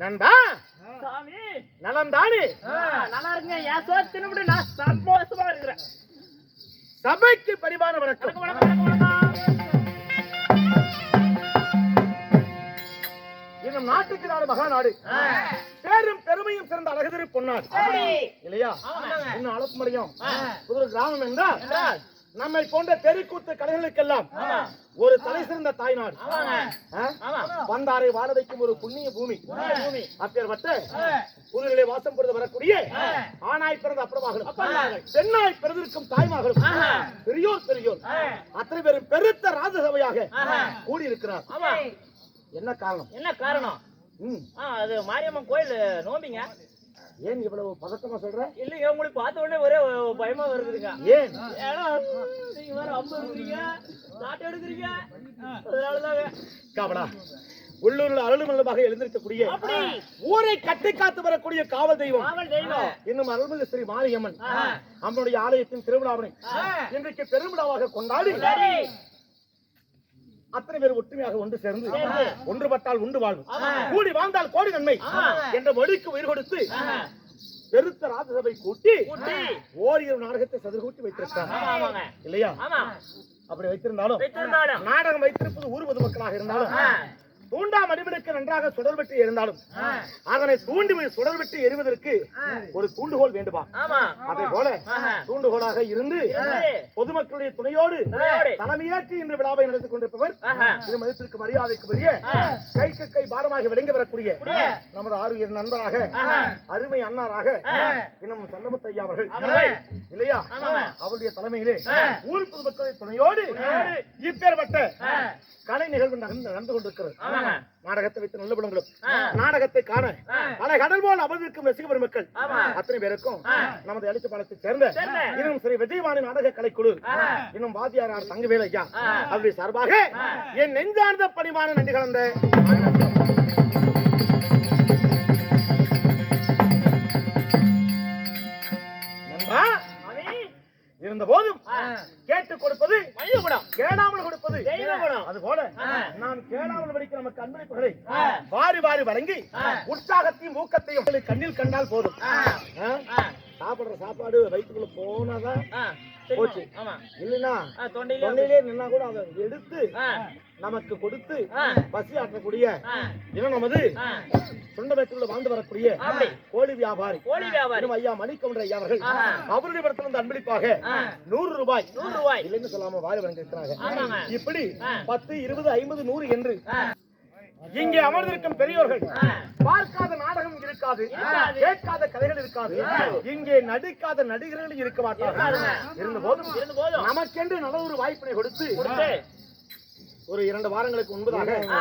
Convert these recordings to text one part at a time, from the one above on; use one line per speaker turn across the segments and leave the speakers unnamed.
நந்தா
சாமி
நலம் தானே
நல்லா இருக்குங்க ஏன் சோறு தின்னு நான் சந்தோஷமா இருக்கிறேன்.
சபைக்கு பரிமாற வணக்கம். இன்னும் நாட்டுக்கு நாடு மகா நாடு. பேரும் பெருமையும் சிறந்த அழகு பொன்னாடு இல்லையா? இன்னும் அலசுமரியம் புது கிராமம் என்றால் நம்மை போன்ற தெருக்கூத்து கலைகளுக்கெல்லாம் ஒரு தலை சிறந்த தாய்நாடு? வந்தாரை வாழ வைக்கும் ஒரு புண்ணிய பூமி. பூமி. அப்பேற்பட்ட புதுநிலை வாசம் பொழுது வரக்கூடிய ஆணாய் பிறந்த அப்படமாகலும் பெண்ணாய் பிறந்திருக்கும் தாய்மார்களும் பெரியோர் பெரியோர். அத்தனை பேரும் பெருத்த ராஜசபையாக கூடியிருக்கிறார். என்ன காரணம்?
என்ன காரணம்? அது மாரியம்மன் கோயில் நோம்பிங்க.
ஏன் இவ்வளவு பதட்டமா சொல்ற?
இல்லைங்க உங்களுக்கு பார்த்த உடனே ஒரே பயமா வருதுங்க
ஏன்
ஏன்னா நீங்க வேற அம்பு எடுக்கிறீங்க நாட்டை எடுக்கிறீங்க அதனாலதாங்க
காவடா உள்ளூரில் அருள்மலமாக எழுந்திருக்கக்கூடிய ஊரை கட்டி காத்து வரக்கூடிய காவல் தெய்வம் இன்னும் அருள்மிகு ஸ்ரீ மாரியம்மன்
ஆ.
நம்முடைய ஆலயத்தின் திருவிழாவினை. இன்றைக்கு பெருவிழாவாக கொண்டாடி. அத்தனை பேர் ஒற்றுமையாக ஒன்று சேர்ந்து. ஒன்றுபட்டால் உண்டு வாழ்வு. கூடி வாழ்ந்தால் கோடி நன்மை. என்ற மொழிக்கு உயிர் கொடுத்து பெருத்த ராஜசபை கூட்டி. ஓரிரு நாடகத்தை சதுர்கூட்டி
ஆமாங்க.
இல்லையா? அப்படி வைத்திருந்தாலும்
வைத்திருந்தாலும்.
நாடகம் வைத்திருப்பது ஊர் பொதுமக்களாக இருந்தாலும்
ஆ.
தூண்டா மடிவிடுக்கு நன்றாக சுடர்விட்டு இருந்தாலும்
ஆ.
அதனை தூண்டி சுடர்விட்டு எறிவதற்கு ஒரு தூண்டுகோல் வேண்டுமா அதே போல. தூண்டுகோலாக இருந்து. பொதுமக்களுடைய துணையோடு. தலைமையேற்று இந்த விழாவை நடத்தி கொண்டிருப்பவர். இது மதிப்பிற்கு மரியாதைக்கு
ஆ.
கைக்கு கை பாரமாக விளங்கி வரக்கூடிய
கூடிய.
நமது ஆறுயிர் நண்பராக. அருமை அண்ணாராக. இன்னும் சல்லமுத்தையா அவர்கள்
அவர்கள்.
இல்லையா. அவருடைய தலைமையிலே. ஊர் பொதுமக்களை துணையோடு. இப்பேற்பட்ட. கலை நிகழ்வு நடந்து கொண்டிருக்கிறது. நாடகத்தை வைத்து நல்ல படங்களும். நாடகத்தை காண. பல கடல் போல் அமர்ந்திருக்கும் ரசிக பெருமக்கள். அத்தனை பேருக்கும். நமது எழுத்து பாலத்தை சேர்ந்த. இன்னும் ஸ்ரீ விஜயவாணி நாடக கலைக்குழு. இன்னும் வாத்தியார் தங்கவேல் ஐயா. அப்படி சார்பாக. என் நெஞ்சார்ந்த பணிமான நன்றி கலந்த
தெய்வகுணம்.
அது போல. நாம் கேளாமல் படிக்க நமக்கு அன்பளிப்புகளை. வாரி வாரி வழங்கி. உற்சாகத்தையும் ஊக்கத்தையும் கண்ணில் கண்டால் போதும். சாப்பிடுற சாப்பாடு வயிற்றுக்குள்ள போனாதான். போச்சு. இல்லைன்னா
தொண்டையில
நின்னா கூட அதை எடுத்து. நமக்கு கொடுத்து. பசி ஆற்றக்கூடிய. இனம் நமது. சொந்த வயிற்றுக்குள்ள வாழ்ந்து வரக்கூடிய. கோழி வியாபாரி
கோழி வியாபாரி
ஐயா மணிக்கவுண்டர் ஐயா அவர்கள். அவருடைய படத்திலிருந்து அன்பளிப்பாக
ஆ.
நூறு ரூபாய்
நூறு ரூபாய்
இல்லைன்னு சொல்லாம வாரி வழங்கியிருக்கிறாங்க. இப்படி. பத்து இருபது ஐம்பது நூறு என்று. இங்கே அமர்ந்திருக்கும் பெரியோர்கள்
ஆ.
இருக்காது. கேட்காத கதைகள் இருக்காது இங்கே நடிக்காத நடிகர்கள் இருக்க மாட்டார்கள். இருந்த போதும் நமக்கென்று நல்ல ஒரு வாய்ப்பினை கொடுத்து ஒரு இரண்டு வாரங்களுக்கு முன்பதாக
ஆ.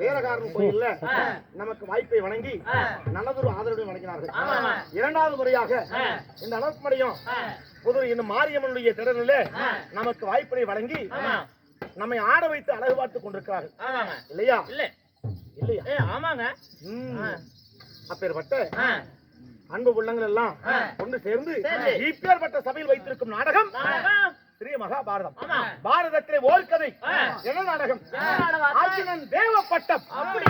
வீரகாரன் கோயில்ல. நமக்கு வாய்ப்பை வழங்கி
ஆ.
நல்லதொரு ஆதரவு வழங்கினார்கள்
ஆமாமா.
இரண்டாவது முறையாக. இந்த
ஆ.
புது இந்த மாரியம்மனுடைய திடனில்
ஆ.
நமக்கு வாய்ப்பினை வழங்கி. நம்மை ஆட வைத்து அழகு பார்த்து கொண்டிருக்கிறார்கள் இல்லையா
இல்ல
இல்லையா
ஆமாங்க.
அப்பேற்பட்ட. அன்பு உள்ளங்கள் எல்லாம். ஒன்று சேர்ந்து. இப்பேற்பட்ட சபையில் வைத்திருக்கும் நாடகம். ஸ்ரீ மகாபாரதம். பாரதத்திலே ஓர் கதை. என்ன நாடகம் தேவப்பட்டம்
அப்படி